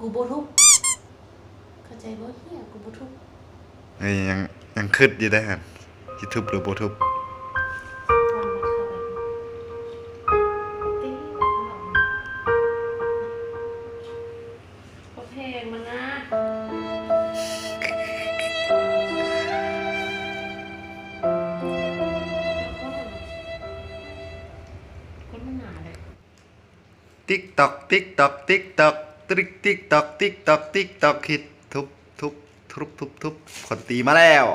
กูโบทุกข์เข้าใจบ่เฮียกูโบทุกข์เอ้ยยังยังคิดอยู่ได้หั่นสิทุบหรือบ่ทุบตอนมันเข้าไปติ๊งก็เพลงมันนะค ติ๊กติ๊กตอกติ๊กตอกติ๊กตอกคิดทุบทุบทุบทุบทุบคนตีมาแล้ว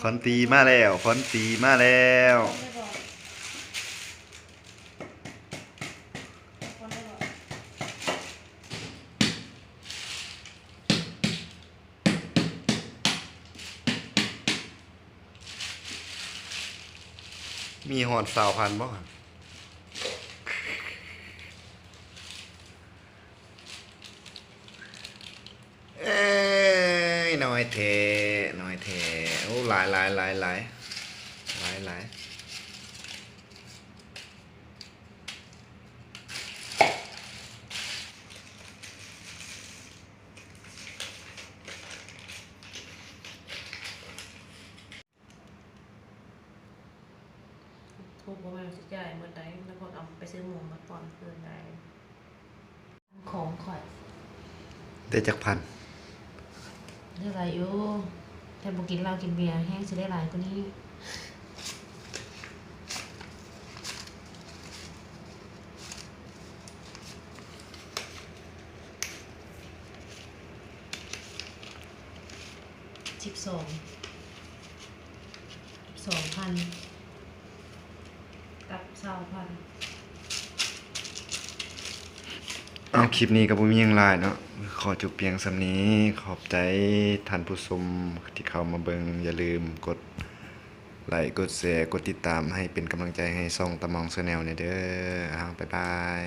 คนตีมาแล้วคนตีมาแล้วมีหอดสาวพันบ้างเอ้ย น้อยเทน้อยเทโอ้หลายหลายหลายหลายหลายหลายทุกประมาณสิจ่ายเมื่อใดแล้วก็เอาไปซื้อหมูมาก่อนคืนได้ของข่อยได้จักพัน ได้หลายอยู่แต่บ่กินเหล้ากินเบียร์แห้งสิได้หลายกว่านี้สิบสองสองพันกับเศร้าพันเอาคลิปนี้ก็บ่มีหยังหลายเนาะ ขอจบเพียงสำนี้ขอบใจท่านผู้ชมที่เข้ามาเบิงอย่าลืมกดไลค์กดแชร์กดติดตามให้เป็นกำลังใจให้ซ่องตะมองแนลเนี่ยเด้อเอาบ๊ายบาย